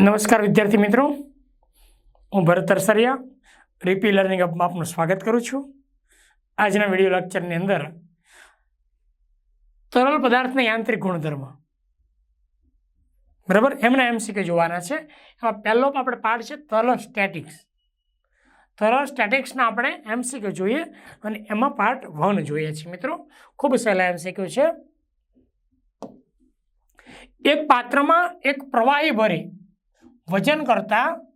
નમસ્કાર વિદ્યાર્થી મિત્રો. હું ભરત અરસરિયા રીપી લર્નિંગ અપમાં આપનું સ્વાગત કરું છું. આજના વીડિયો લેક્ચરની અંદર તરલ પદાર્થના યાંત્રિક ગુણધર્મ. બરાબર? એમના એમસીકે જોવાના છે. એમાં પહેલો આપણે પાઠ છે તરલ સ્ટેટિક્સ તરલ સ્ટેટિક્સના આપણે એમસીક્યુ જોઈએ અને એમાં પાર્ટ વન જોઈએ છીએ મિત્રો. ખૂબ સહેલા એમસીક્યુ છે. એક પાત્રમાં એક પ્રવાહી ભરી વજન કરતાં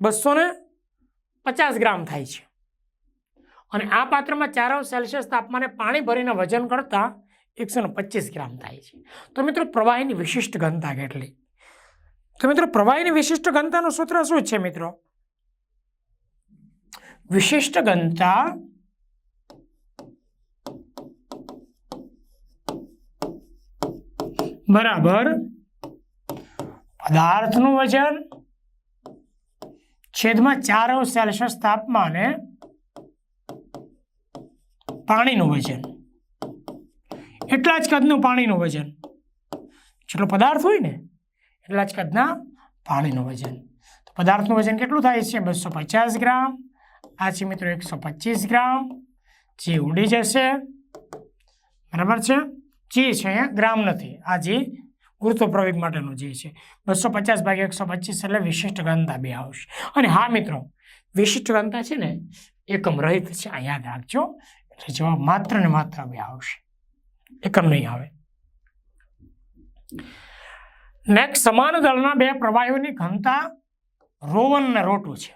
બસો પચાસ ગ્રામ થાય છે. અને આ પાત્રમાં ચાર સેલ્સિયસ તાપમાને પાણી ભરીને વજન કરતાં એકસો પચીસ ગ્રામ થાય છે. તો મિત્રો પ્રવાહીની વિશિષ્ટ ઘનતા કેટલી? તો મિત્રો પ્રવાહીની વિશિષ્ટ ઘનતાનું સૂત્ર શું છે મિત્રો? વિશિષ્ટ ઘનતા બરાબર પદાર્થનું વજન છેદમાં ચાર સેલ્સિયસ તાપમાને પાણીનું વજન. એટલા જ કદનું પાણીનું વજન. જેટલો પદાર્થ હોય ને, એટલા જ કદના પાણીનું વજન. તો પદાર્થનું વજન કેટલું થાય છે? બસો પચાસ ગ્રામ. આ છે મિત્રો એકસો પચીસ ગ્રામ. જે ઉડી જશે. બરાબર છે? જી છે અહીંયા ગ્રામ નથી. આ જી ગુરુત્વ પ્રવેગ માટેનું જે છે. બસો પચાસ ભાગ્યા એકસો પચીસ એટલે વિશિષ્ટ ઘનતા બે આવશે. અને હા મિત્રો, વિશિષ્ટ ઘનતા છે ને, એકમ રહિત છે. આ યાદ રાખજો. એટલે જવાબ માત્ર ને માત્ર બે આવશે. એકમ નહીં આવે. નેક્સ્ટ સમાન દળના બે પ્રવાહીઓની ઘનતા રોવન અને રોટુ છે.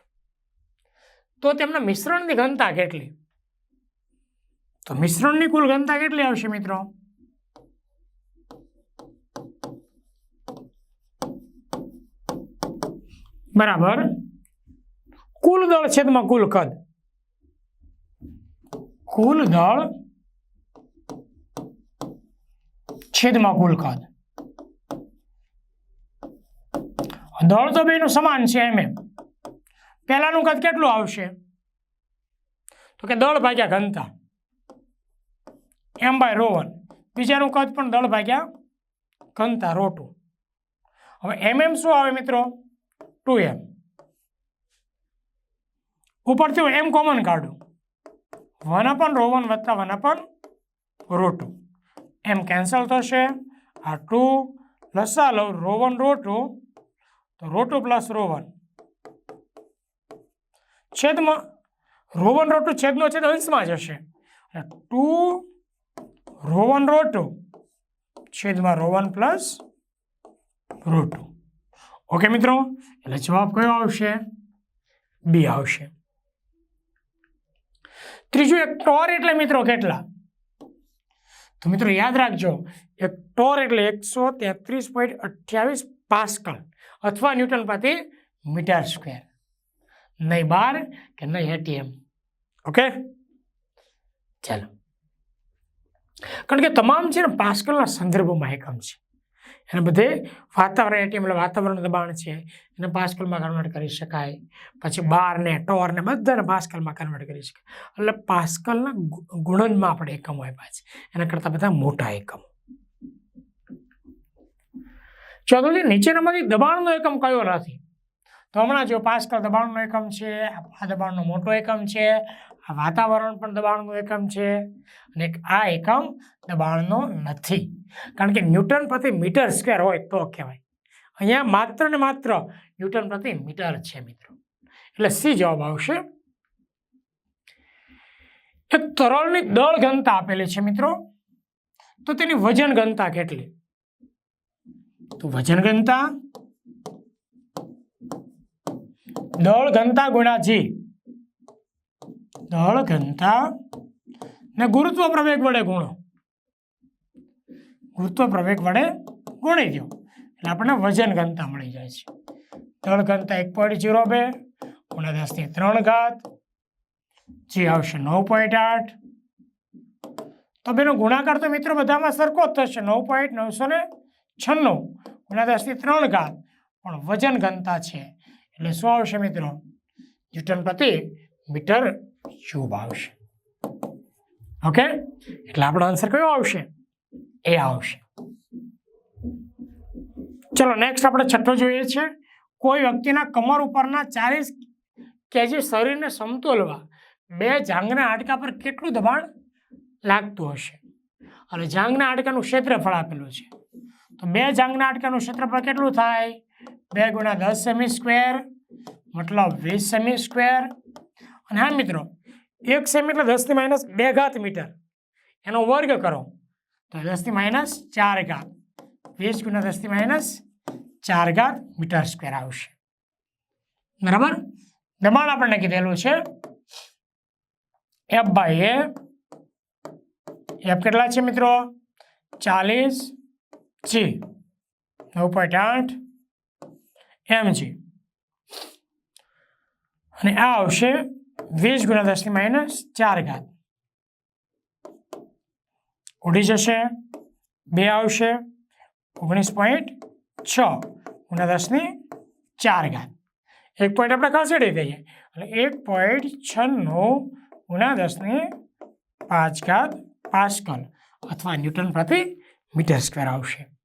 તો તેમના મિશ્રણની ઘનતા કેટલી? તો મિશ્રણની કુલ ઘનતા કેટલી આવશે મિત્રો? બરાબર. કુલ દળ છેદમાં કુલ કદ? કુલ દળ છેદમાં કુલ કદ. દળ તો બેનું સમાન છે એમ એમ. પહેલાનું કદ કેટલું આવશે? તો કે દળ ભાગ્યા ઘનતા. એમ બાય રોવન બીજાનું કદ પણ દળ ભાગ્યા ઘનતા રોટુ હવે એમ એમ શું આવે મિત્રો? ટુ એમ ઉપરથી હું એમ કોમન કાઢું. વન અપન રો વન વત્તા one upon rho M cancel થશે. આ ટુ લસા લઉં રો વન રો તો rho two plus rho one છેદમાં રો વન રો ટુ છેદનો છેદ અંશમાં જશે. Two rho one rho two છેદમાં rho one plus rho two. Okay મિત્રો, એટલે જવાબ કયો આવશે? બી આવશે. ત્રીજું એક ટોર એટલે મિત્રો કેટલા? તો મિત્રો યાદ રાખજો, એક ટોર એટલે એકસો તેત્રીસ પોઈન્ટ અઠ્યાવીસ પાસ્કલ અથવા ન્યૂટન પ્રતિ મીટર સ્ક્વેર. નહીં બાર કે નહીં એટીએમ. ઓકે ચાલો. કારણ કે તમામ છે ને પાસ્કલના સંદર્ભમાં એકમ છે. એને બધે વાતાવરણ એટીએમ એટલે વાતાવરણ દબાણ છે. એને પાસ્કલમાં કન્વર્ટ કરી શકાય. પછી બારને ટોરને બધાને પાસ્કલમાં કન્વર્ટ કરી શકાય. એટલે પાસ્કલના ગુણનમાં આપણે એકમો આપ્યા છે. એના કરતાં બધા મોટા એકમ. ચોથું નીચેનામાંથી દબાણનો એકમ કયો નથી તો હમણાં જો પાસ્કલ દબાણનો એકમ છે, આ દબાણનો મોટો એકમ છે, આ વાતાવરણ પણ દબાણનો એકમ છે, અને આ એકમ દબાણનો નથી. કારણ કે ન્યૂટન પ્રતિ મીટર સ્ક્વેર હોય તો કહેવાય. અહીંયા માત્ર ને માત્ર ન્યૂટન પ્રતિ મીટર છે, મિત્રો. એટલે સી જવાબ આવશે. એક તરલની દળ ઘનતા આપેલી છે, મિત્રો. તો તેની વજન ઘનતા કેટલી? તો વજન ઘનતા દળ ઘનતા ગુણ્યા જી. દળ ઘનતા ને ગુરુત્વ પ્રવેગ વડે ગુણો. ગુરુત્વ પ્રવેગ વડે ગુણી દો એટલે આપણને વજન ઘનતા મળી જાય છે. દળ ઘનતા એક પોઈન્ટ જીરો બે, ગુણ્યા દસની ત્રણ ઘાત, જી આવશે નવ પોઈન્ટ આઠ. તો બેનો ગુણાકાર તો મિત્રો બધામાં સરખો જ થશે, નવ પોઈન્ટ નવસો ને છન્નું, ગુણ્યા દસની ત્રણ ઘાત. પણ વજન ઘનતા છે એટલે શું આવશે મિત્રો? ન્યૂટન પ્રતિ મીટર ક્યુબ આવશે. ઓકે? એટલે આપણો આન્સર કયો આવશે? એ આવશે. ચલો નેક્સ્ટ આપણે છઠ્ઠો જોઈએ છે. કોઈ વ્યક્તિના કમર ઉપરના ચાલીસ કેજી શરીરને સમતોલવા બે જાંગના હાડકા પર કેટલું દબાણ લાગતું હશે? અને જાંગના હાડકાનું ક્ષેત્રફળ આપેલું છે. તો બે જાંગના હાડકાનું ક્ષેત્રફળ કેટલું થાય? બે ગુણ્યા દસ સેમી સ્ક્વેર મતલબ વીસ સેમી સ્ક્વેર અને હા મિત્રો, એક સેમી એટલે દસથી માઇનસ બે ઘાત મીટર. એનો વર્ગ કરો. તો દસથી માઇનસ ચાર ઘાત. વીસ ગુણ્યા દસથી માઇનસ ચાર ઘાત મીટર સ્ક્વેર આવશે. બરાબર? દબાણ આપણને કીધેલું છે. એફ બાય એ એફ કેટલા છે મિત્રો? ચાલીસ. જી નવ પોઈન્ટ આઠ. એમ જી અને આ આવશે વીસ ગુણ્યા દસની માઇનસ ચાર ઘાત. ઉડી જશે. બે આવશે. ઓગણીસ પોઈન્ટ છ ગુણ્યા દસની ચાર ઘાત. એક પોઈન્ટ આપણે ખસેડી દઈએ. એટલે એક પોઈન્ટ છન્નું ગુણ્યા દસની પાંચ ઘાત પાસ્કલ અથવા ન્યૂટન પ્રતિ મીટર સ્ક્વેર આવશે.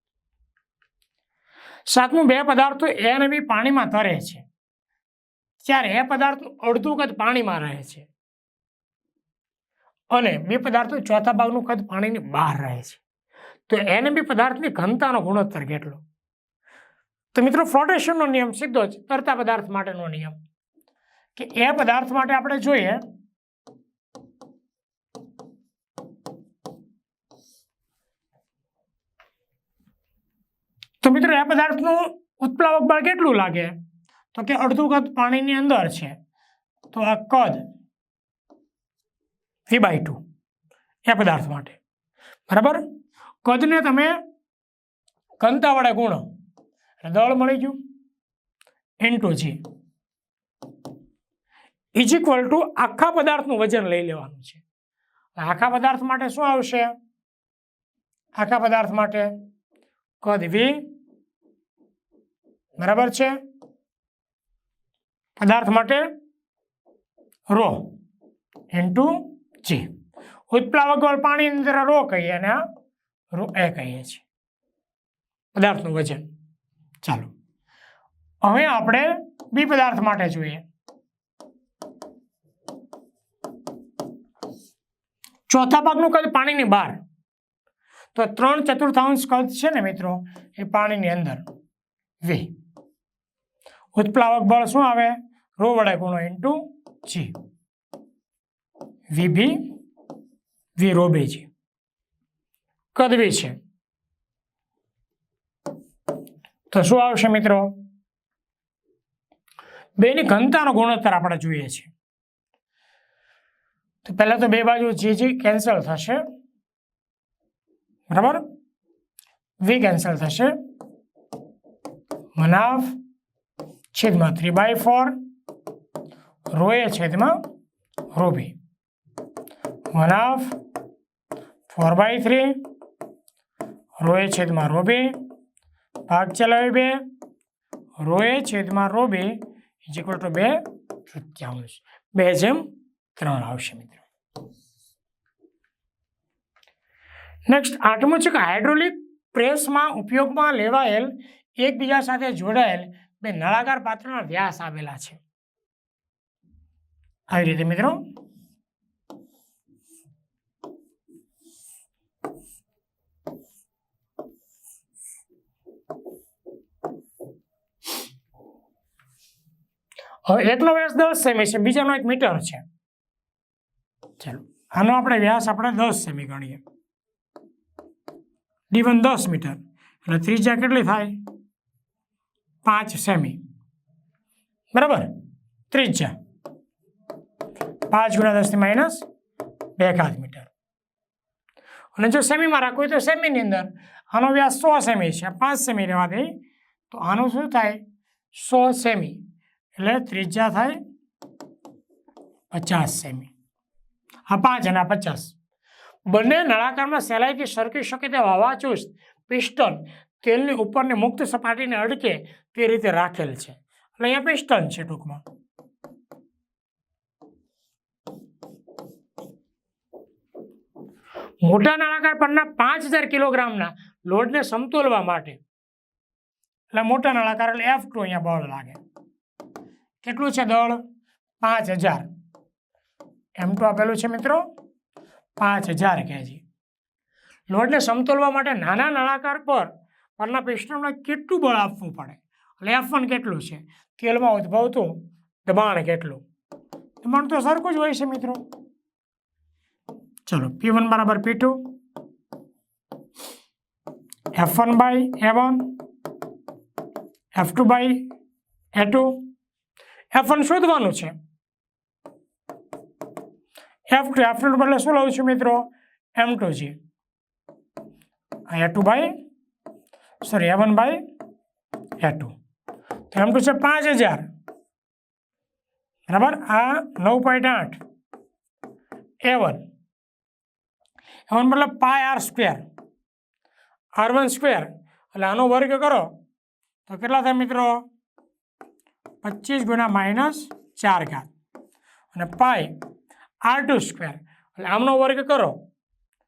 સાતમું બે પદાર્થો એ અને બી પાણીમાં તરે છે. ત્યારે એ પદાર્થ અડધું કદ પાણીમાં રહે છે. અને બે પદાર્થો ચોથા ભાગનું કદ પાણીની બહાર રહે છે. તો એને બી પદાર્થની ઘનતાનો ગુણોત્તર કેટલો? તો મિત્રો ફ્લોટેશનનો નિયમ સીધો જ તરતા પદાર્થ માટેનો નિયમ. કે એ પદાર્થ માટે આપણે જોઈએ તો મિત્રો એ પદાર્થનું ઉત્પ્લાવક બળ કેટલું લાગે? તો કે અડધું કદ પાણીની અંદર છે. તો આ કદ વી બાય ટુ એ પદાર્થ માટે. બરાબર? કદને તમે ઘનતા વડે ગુણો, એટલે દળ મળી ગયું into G is equal to આખા પદાર્થનું વજન લઈ લેવાનું છે. આખા પદાર્થ માટે શું આવશે? આખા પદાર્થ માટે કદ વી બરાબર છે? પદાર્થ માટે રો ઇન્ટુ જી ઉત્પ્લાવક બળ પાણીની અંદર રો કહીએ અને આ રો એ કહીએ છીએ. પદાર્થનું વજન. ચાલો. હવે આપણે બી પદાર્થ માટે જોઈએ. ચોથા ભાગનું કદ પાણીની બહાર. તો ત્રણ ચતુર્થાંશ કદ છે ને મિત્રો? એ પાણીની અંદર. વી ઉત્પ્લાવક બળ શું આવે? રો વડે ગુણો ઇન્ટુ જી વી બી વી રો બે જી કદ છે. તો શું આવશે મિત્રો? બેની ઘનતાનો ગુણોત્તર આપણે જોઈએ છે તો પહેલા તો બે બાજુ જે જી કેન્સલ થશે. બરાબર? વી કેન્સલ થશે. મનાફ છેદમાં three by four rho A છેદમાં rho B મનાફ four by three rho A છેદમાં રો બી ભાગ ચલાવી બે રો એ છેદમાં રો બે ઇઝ ઇક્વલ ટુ બે તૃતીયાંશ બે જેમ ત્રણ આવશે મિત્રો. નેક્સ્ટ આઠમું છે કે હાઇડ્રોલિક પ્રેસમાં ઉપયોગમાં લેવાયેલ એકબીજા સાથે જોડાયેલ બે નળાકાર પાત્રના વ્યાસ આવેલા છે. આવી રીતે મિત્રો. હવે એકનો વ્યાસ દસ સેમી છે, બીજાનો એક મીટર છે. ચાલો, આનો આપણે વ્યાસ આપણે દસ સેમી ગણીએ. ડી દસ મીટર. એટલે ત્રીજા કેટલી થાય? પાંચ સેમી. બરાબર? ત્રિજ્યા. પાંચ ગુણ્યા દસથી માઇનસ બે એકાદ મીટર. અને જો સેમીમાં રાખવું તો સેમીની અંદર આનો વ્યાસ સો સેમી છે. પાંચ સેમી રહેવા દે. તો આનું શું થાય? સો સેમી. એટલે ત્રિજ્યા થાય પચાસ સેમી. આ પાંચ અને આ પચાસ. બંને નળાકારમાં સહેલાઈથી સરકી શકે તેવા વાવાચુસ્ત પિસ્ટન, તેલની ઉપરની મુક્ત સપાટીને અડકે તે રીતે રાખેલ છે? એટલે અહીંયા પિસ્ટન છે ટૂંકમાં. મોટા નળાકાર પરના પાંચ હજાર કિલોગ્રામના લોડને સમતોલવા માટે. એટલે મોટા નળાકાર એટલે એફ ટુ અહીંયા બળ લાગે. કેટલું છે દળ? પાંચ હજાર. એમ ટુ આપેલું છે મિત્રો, પાંચ હજાર કેજી. લોડને સમતોલવા માટે નાના નળાકાર પર પરના પિસ્ટનને કેટલું બળ આપવું પડે? એટલે એફ વન કેટલું છે? તેલમાં ઉદ્ભવતું દબાણ કેટલું? દબાણ તો સરખું જ હોય છે મિત્રો. ચલો પી વન બરાબર P two F one by A one F two by A two F one શોધવાનું છે. એફ ટુ એફ ટુ બદલે શું લઉં છું મિત્રો? M two G A two by sorry A one by A two તો M two છે પાંચ હજાર. બરાબર? આ નવ પોઈન્ટ આઠ. A one. એવન મતલબ pi R square R one square એટલે આનો વર્ગ કરો. તો કેટલા થાય મિત્રો? પચીસ ગુણ્યા માઇનસ ચાર ઘાત. અને પાય આર ટુ સ્ક્વેર એટલે આમનો વર્ગ કરો.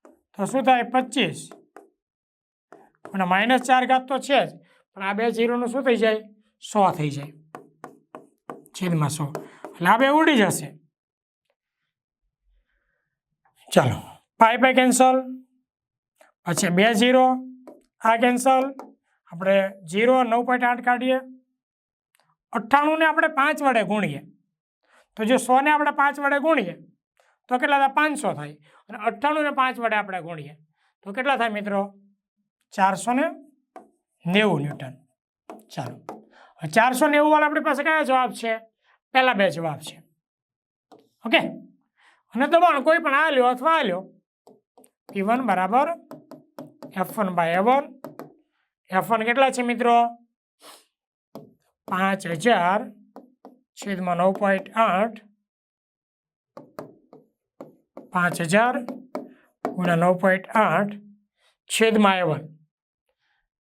તો શું થાય? પચીસ. અને માઇનસ ચાર ઘાત તો છે જ. પણ આ બે જીરોનું શું થઈ જાય? સો થઈ જાય. છેદમાં સો. એટલે આ બે ઉડી જશે. ચાલો. Pi pi cancel. પછી બે જીરો આ કેન્સલ. આપણે જીરો નવ પોઈન્ટ આઠ કાઢીએ. અઠ્ઠાણુંને આપણે પાંચ વડે ગુણીએ. તો જો સોને આપણે પાંચ વડે ગુણીએ, તો કેટલા થાય? પાંચસો થાય. અને અઠ્ઠાણુંને પાંચ વડે આપણે ગુણીએ. તો કેટલા થાય મિત્રો? ચારસો ને નેવું ન્યૂટન. ચાલો. ચારસો નેવું વાળા આપણી પાસે કયા જવાબ છે? પહેલા બે જવાબ છે. ઓકે? અને દબાણ કોઈ પણ આ લ્યો અથવા આ લ્યો. પી વન બરાબર F one by A one one F one કેટલા છે મિત્રો? પાંચ હજાર છેદમાં નવ પોઈન્ટ આઠ. પાંચ હજાર ગુણ્યા નવ પોઈન્ટ આઠ છેદમાં એવન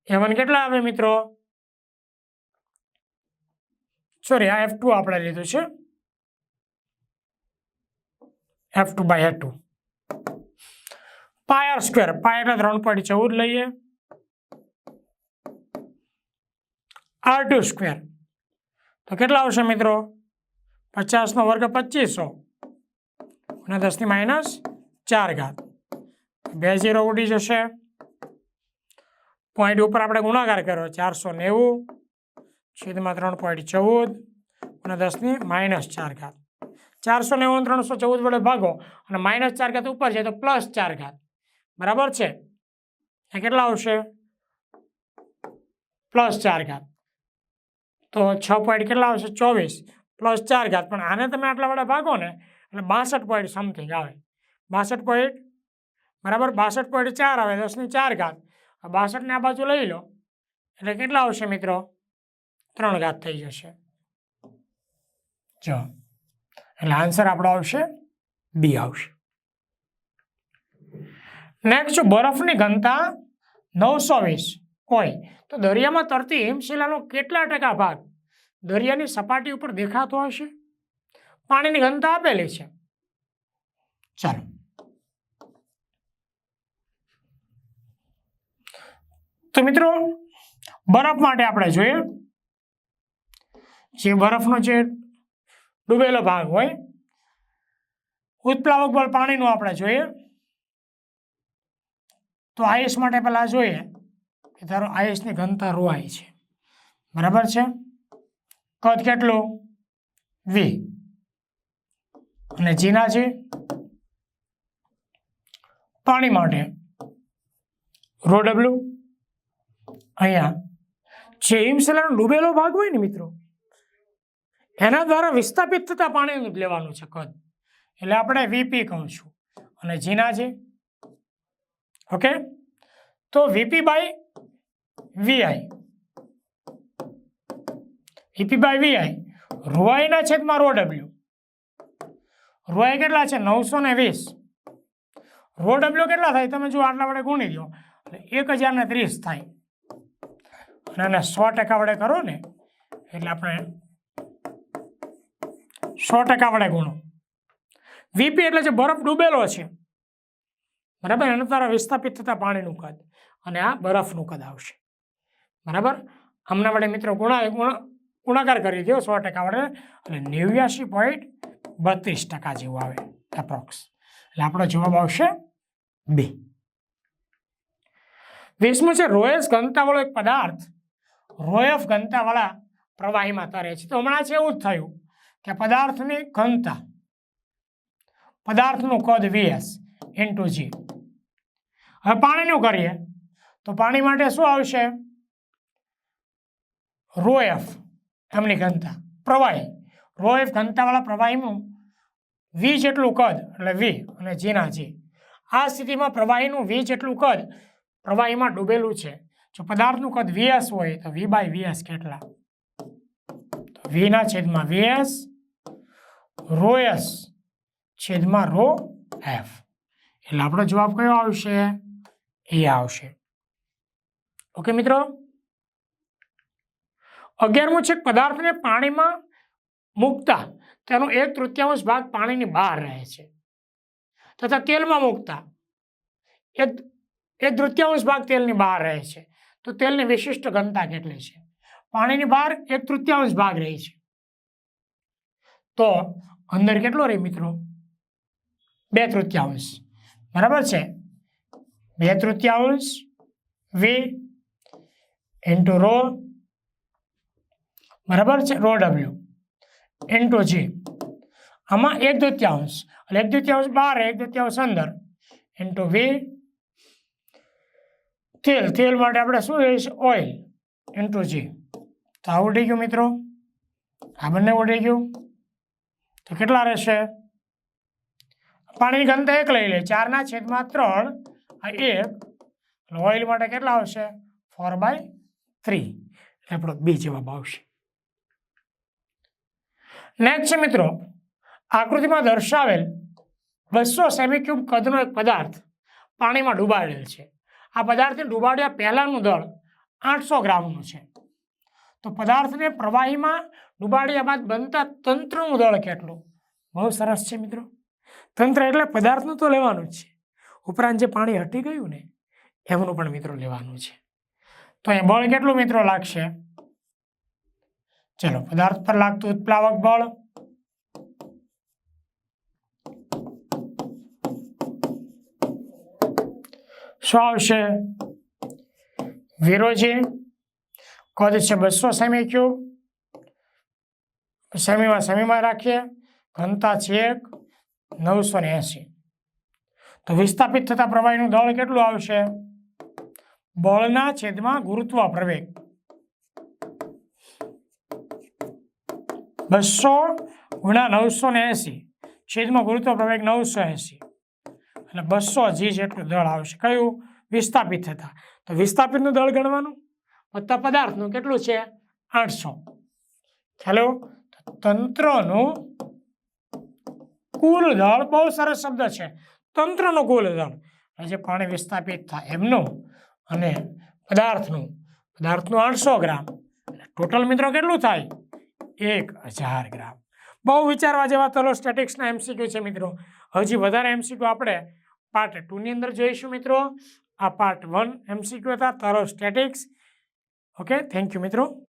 એવન કેટલા આવે મિત્રો? સોરી આ એફ ટુ આપણે લીધું છે. F two by F two pi R square pi ત્રણ પોઈન્ટ ચૌદ લઈએ. આર ટુ સ્ક્વેર તો કેટલા આવશે મિત્રો? પચાસનો વર્ગ પચીસો. અને દસની માઇનસ ચાર ઘાત. બે જીરો ઉડી જશે. પોઈન્ટ ઉપર આપણે ગુણાકાર કર્યો, ચારસો નેવું. છેદમાં ત્રણ પોઈન્ટ ચૌદ અને દસની માઇનસ ચાર ઘાત. ચારસો નેવું ત્રણસો ચૌદ વડે ભાગો અને માઇનસ ચાર ઘાત ઉપર જાય તો પ્લસ ચાર ઘાત. બરાબર છે? એ કેટલા આવશે? પ્લસ ચાર ઘાત. તો છ પોઈન્ટ કેટલા આવશે? ચોવીસ. પ્લસ ચાર ઘાત. પણ આને તમે આટલા વડે ભાગો ને, એટલે બાસઠ પોઈન્ટ સમથિંગ આવે. બાસઠ પોઈન્ટ બરાબર? બાસઠ પોઈન્ટ ચાર આવે દસની ચાર ઘાત. બાસઠને આ બાજુ લઈ લો. એટલે કેટલા આવશે મિત્રો? ત્રણ ઘાત થઈ જશે. જો, એટલે આન્સર આપણો આવશે બી આવશે. નેક્સ્ટ બરફની ઘનતા નવસો વીસ હોય. તો દરિયામાં તરતી હિમશિલાનો કેટલા ટકા ભાગ દરિયાની સપાટી ઉપર દેખાતો હશે? પાણીની ઘનતા આપેલી છે. ચાલો. તો મિત્રો, બરફ માટે આપણે જોઈએ જે બરફનો જે ડૂબેલો ભાગ હોય, ઉત્પ્લાવક બળ પાણીનું આપણે જોઈએ, તો આઈએસ માટે પહેલાં જોઈએ કે તારો આઈએસની ઘનતા રો આઈ છે. બરાબર છે? કદ કેટલું? વી અને જીના છે? પાણી માટે. Rho W. અહીંયા જે હિમશિલાનો ડૂબેલો ભાગ હોય ને મિત્રો એના દ્વારા વિસ્થાપિત થતા પાણી લેવાનું છે કદ. એટલે આપણે વીપી કહું છું અને જીના છે. ઓકે? તો VP by VI VP by VI રોઆઈના છેદમાં રો ડબલ્યુ. રોઆઈ કેટલા છે? નવસો ને વીસ. રો ડબલ્યુ કેટલા થાય? તમે જો આટલા વડે ગુણી દો એક હજાર ને ત્રીસ થાય. અને સો ટકા વડે કરો ને. એટલે આપણે સો ટકા વડે ગુણો. વીપી એટલે જે બરફ ડૂબેલો છે, બરાબર? એના દ્વારા વિસ્થાપિત થતા પાણીનું કદ અને આ બરફનું કદ આવશે. બરાબર? હમણાં વડે મિત્રો ગુણા ગુણા, ગુણાકાર કરી દો, સો ટકા વડે, એટલે નેવ્યાસી પોઈન્ટ બત્રીસ ટકા જેવું આવે એપ્રોક્સ એટલે આપણો જવાબ આવશે બે વીસમું છે, રોયસ ઘનતાવાળો એક પદાર્થ, રોયફ ઘનતાવાળા પ્રવાહીમાં તરે છે. તો હમણાં છે એવું જ થયું. કે પદાર્થની ઘનતા, પદાર્થનું કદ વીએસ ઇન્ટુ જી હવે પાણીનું કરીએ, તો પાણી માટે શું આવશે? રો એફ એમની ઘનતા, પ્રવાહી. રો એફ ઘનતાવાળા પ્રવાહીનું વી જેટલું કદ, એટલે વી અને જીના જી આ સ્થિતિમાં પ્રવાહીનું વી જેટલું કદ, પ્રવાહીમાં ડૂબેલું છે. જો પદાર્થનું કદ વીએસ હોય, તો વી બાય વીએસ કેટલા? તો વીના છેદમાં વીએસ રો એસ છેદમાં રો એફ. એટલે આપણો જવાબ કયો આવશે? એ આવશે. ઓકે મિત્રો? અગિયારમું છે પદાર્થને પાણીમાં મૂકતા તેનો એક તૃતીયાંશ ભાગ પાણીની બહાર રહે છે. તથા તેલમાં મૂકતા એક એક તૃતીયાંશ ભાગ તેલની બહાર રહે છે. તો તેલની વિશિષ્ટ ઘનતા કેટલી છે? પાણીની બહાર એક તૃતીયાંશ ભાગ રહે છે. તો અંદર કેટલો રહે મિત્રો? બે તૃતીયાંશ. બરાબર છે? બે તૃતીયાંશ વી ઇન્ટુ રો બરાબર છે? રો ડબલ્યુ ઇન્ટુ જી આમાં એક તૃતીયાંશ, એટલે એક તૃતીયાંશ બહાર એક તૃતીયાંશ અંદર ઇન્ટુ વી તેલ તેલ માટે આપણે શું જોઈશ ઓઇલ ઇન્ટુ જી તો આ ઉડી ગયું મિત્રો? આ બંને ઉડી ગયું? તો કેટલા રહેશે? પાણીની ઘનતા એક લઈ લે. ચારના છેદમાં ત્રણ. એક. ઓઇલ માટે કેટલા આવશે? ફોર બાય થ્રી એટલે આપણો બી જવાબ આવશે. નેક્સ્ટ છે મિત્રો. આકૃતિમાં દર્શાવેલ બસો સેમી ક્યુબ કદનો એક પદાર્થ પાણીમાં ડૂબાડેલ છે. આ પદાર્થને ડૂબાડ્યા પહેલાંનું દળ આઠસો ગ્રામનું છે. તો પદાર્થને પ્રવાહીમાં ડૂબાડ્યા બાદ બનતા તંત્રનું દળ કેટલું? બહુ સરસ છે મિત્રો. તંત્ર એટલે પદાર્થનું તો લેવાનું જ છે. ઉપરાંત જે પાણી હટી ગયું ને, એમનું પણ મિત્રો લેવાનું છે. તો અહીંયા બળ કેટલું મિત્રો લાગશે? ચલો, પદાર્થ પર લાગતું ઉત્પ્લાવક બળ. શું આવશે? વિરોજી કદ છે? બસો સેમી ક્યુબ. સેમીમાં સમીમાં રાખીએ. ઘનતા છે એક, નવસો ને એંસી તો વિસ્થાપિત થતા પ્રવાહીનું દળ કેટલું આવશે? બળના છેદમાં ગુરુત્વ પ્રવેગ. બસો ગુણ્યા નવસો ને એંસી છેદમાં ગુરુત્વ પ્રવેગ નવસો એંસી. એટલે બસો જી જેટલું દળ આવશે. કયું? વિસ્થાપિત થતા. તો વિસ્થાપિતનું દળ ગણવાનું? વત્તા પદાર્થનું. કેટલું છે? આઠસો. ખ્યાલો તંત્રનું કુલ દળ બહુ સરસ શબ્દ છે. તંત્રનું કુલ દળ. જે પાણી વિસ્થાપિત થાય એમનું અને પદાર્થનું પદાર્થનું આઠસો ગ્રામ. ટોટલ મિત્રો કેટલું થાય? એક હજાર ગ્રામ. બહુ વિચારવા જેવા તલો સ્ટેટિક્સના એમસીક્યુ છે મિત્રો. હજી વધારે એમસીક્યુ આપણે પાર્ટ ટુની અંદર જોઈશું મિત્રો. આ પાર્ટ વન એમસીક્યુ હતા, તરો સ્ટેટિક્સ ઓકે થેન્ક યુ મિત્રો.